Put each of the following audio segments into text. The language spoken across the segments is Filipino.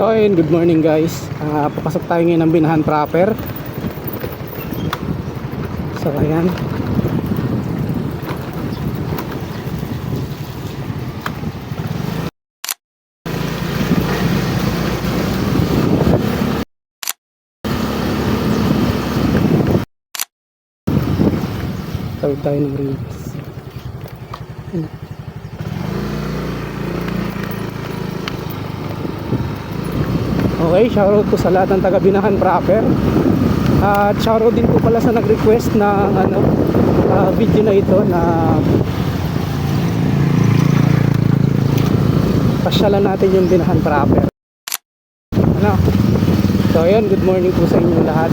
So ayun, good morning guys. Ah, papasok tayo ngayon ng Binahan proper. So ayan. Tawid tayo ng reels. Okay, shoutout po sa lahat ng taga Binahan proper. At shoutout din po pala sa nag-request ng ano, ah, video na ito na pasyalan natin yung Binahan proper. Ano? So ayun, good morning po sa inyo lahat.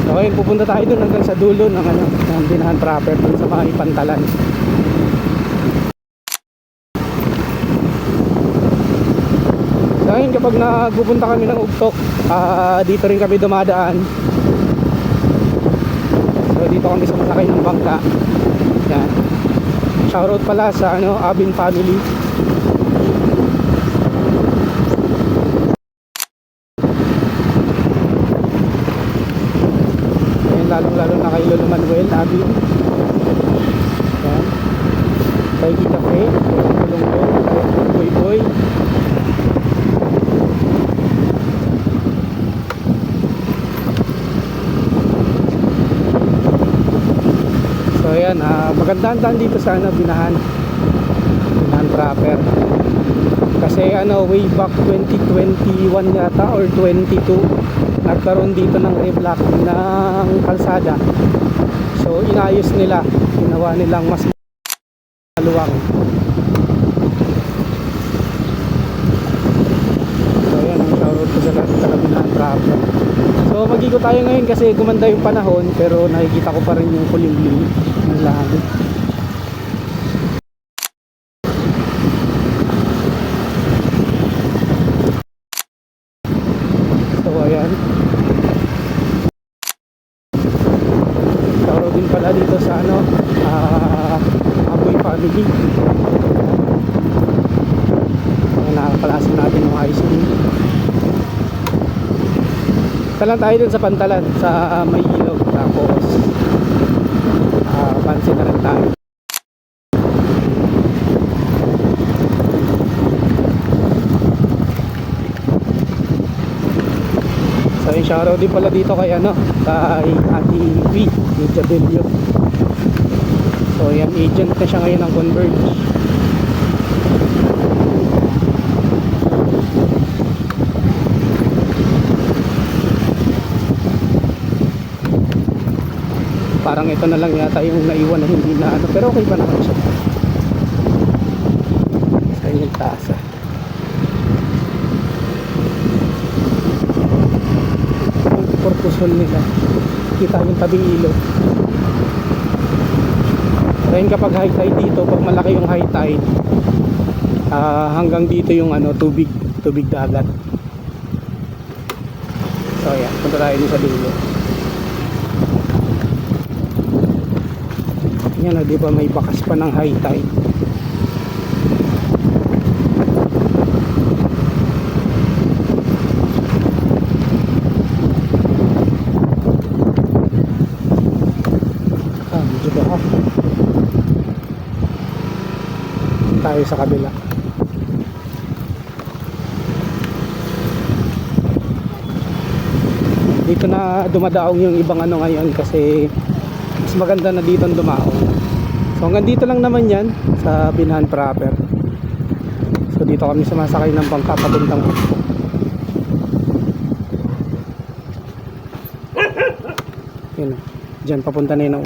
So ayun, pupunta tayo dun hanggang sa dulo ng ano, ng Binahan proper dun sa mga ipantalan. So ayun, kapag nagpupunta kami ng Ugtok, ah, dito rin kami dumadaan. So dito kami sumasakay ng bangka. Yan. Shoutout pala sa ano, Abin family. Ayun, lalong lalo na kay Lolo Manuel, Abin. Yan. Kay Kita Faye, kay Kulong kay Boy Boy. So ayan, ah, magandang daan dito sa ano, Binahan. Binahan proper. Kasi ano, way back 2021 yata or 22, nagkaroon dito ng reblock ng kalsada. So inayos nila, ginawa nilang mas maluwang. So ayan, ang shoutout ko sa lahat ng Binahan proper. So mag-ikot tayo ngayon kasi gumanda yung panahon pero nakikita ko pa rin yung kulimlim ng langit. So ayan. Din pala dito sa ano, ah, Aboy Family. Nakaklase natin ng high school. Talan tayo dun sa pantalan sa ah, may ilog tapos ah pansin na lang tayo. So yung shoutout din pala dito kay ano kay Ate V Media Bello. So yan agent na siya ngayon ng Converge. Parang ito na lang yata yung naiwan na hindi na ano pero okay pa naman siya. Sa inyong tasa. Ang purpose hole nila. Kita yung tabing ilog. Ngayon kapag high tide dito, pag malaki yung high tide, ah, hanggang dito yung ano tubig, tubig dagat. So ayan, punta tayo sa dulo. Yan, oh, di ba may bakas pa ng high tide. Ah, medyo baha. Tayo sa kabila. Dito na dumadaong yung ibang ano ngayon kasi mas maganda na dito ang dumaong. So hanggang dito lang naman yan sa Binahan proper. So dito kami sumasakay ng bangka papuntang Ugbo. Yun. Diyan papunta na yun.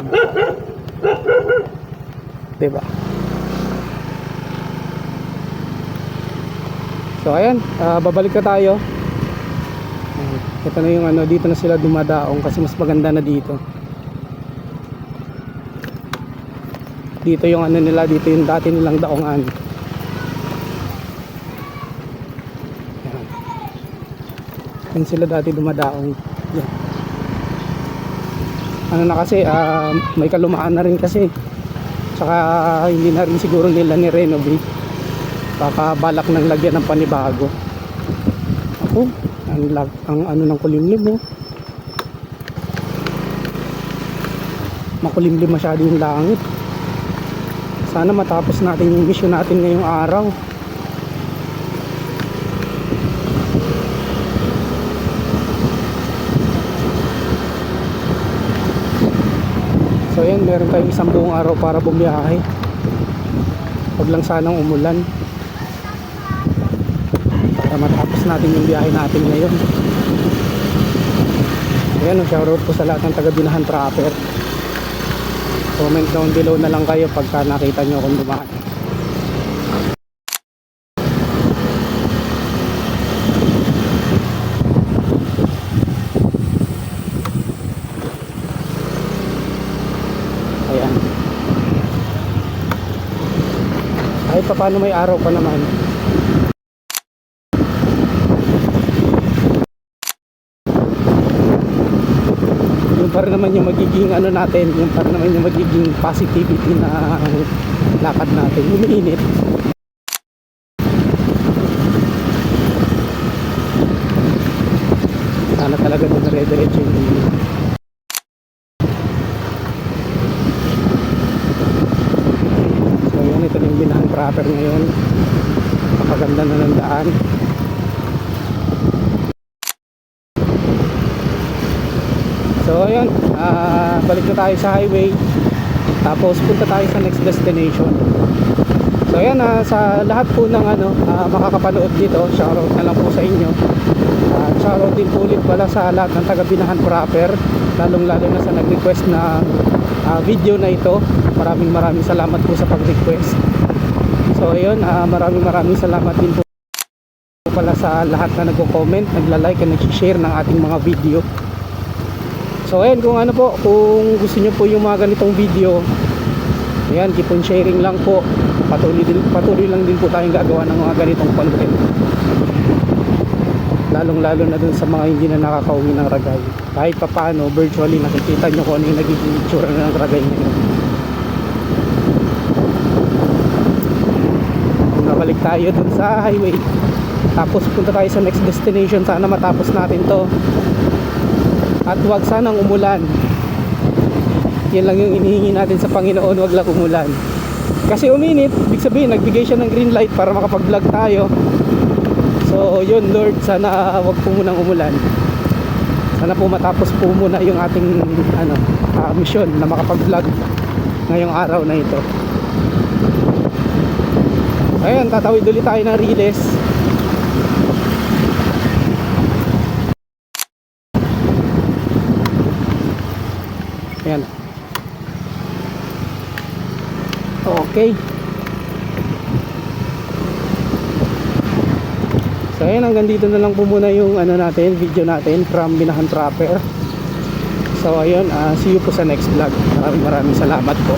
Diba? So ayan, ah, babalik na tayo. Ito na yung ano, dito na sila dumadaong kasi mas maganda na dito. Dito yung ano nila dito yung dati nilang daongan yan sila dati dumadaong yan ano na kasi ah, may kalumaan na rin kasi Tsaka hindi na rin siguro nila ni-renovate. Baka balak ng lagyan ng panibago. Ako, ang, lag, ang ano ng kulimlim mo. Makulimlim masyado yung langit. Sana matapos natin yung mission natin ngayong araw. So yan, meron tayong isang buong araw para bumiyahe. Huwag lang sanang umulan. Para matapos natin yung biyahe natin ngayon. Ayan, shoutout po sa lahat ng taga-binahan trapper. Comment down below na lang kayo pagka nakita nyo akong dumaan. Ayan. Kahit pa paano may araw pa naman. Yung pa rin naman yung magiging ano natin, yung pa rin naman yung magiging positivity na lakad natin. Umiinit. Sana talaga dumire-diretso yung init. So yun, ito na yung binahan proper ngayon. Napaganda na ng daan. So ayun, ah, balik na tayo sa highway. Tapos punta tayo sa next destination. So ayan, ah, sa lahat po ng ano, ah, makakapanood dito, shoutout na lang po sa inyo. Uh, shoutout din po ulit pala sa lahat ng taga Binahan proper, lalong lalo na sa nag-request na ah, video na ito. Maraming maraming salamat po sa pag-request. So ayun, ah, maraming maraming salamat din po pala sa lahat na nagko-comment, nagla-like and nag-share ng ating mga video. So ayan kung ano po, kung gusto niyo po yung mga ganitong video, ayan, keep on sharing lang po. Patuloy, din, patuloy lang din po tayong gagawa ng mga ganitong content. Lalong lalo na dun sa mga hindi na nakakauwi ng ragay. Kahit pa paano, virtually nakikita nyo kung ano yung nagiging itsura ng ragay ngayon. Kung nabalik tayo dun sa highway, tapos punta tayo sa next destination, sana matapos natin to at wag sanang umulan. Yan lang yung inihingi natin sa Panginoon wag lang umulan. Kasi uminit ibig sabihin nagbigay siya ng green light para makapag vlog tayo. So yun Lord sana wag po munang umulan. Sana po matapos po muna yung ating ano ah, mission na makapag vlog ngayong araw na ito. Ayun tatawid ulit tayo ng Riles Ayan. Okay. So ayan, hanggang dito na lang po muna yung ano natin, video natin from Binahan Trapper. So ayun, ah, see you po sa next vlog. Maraming maraming salamat po.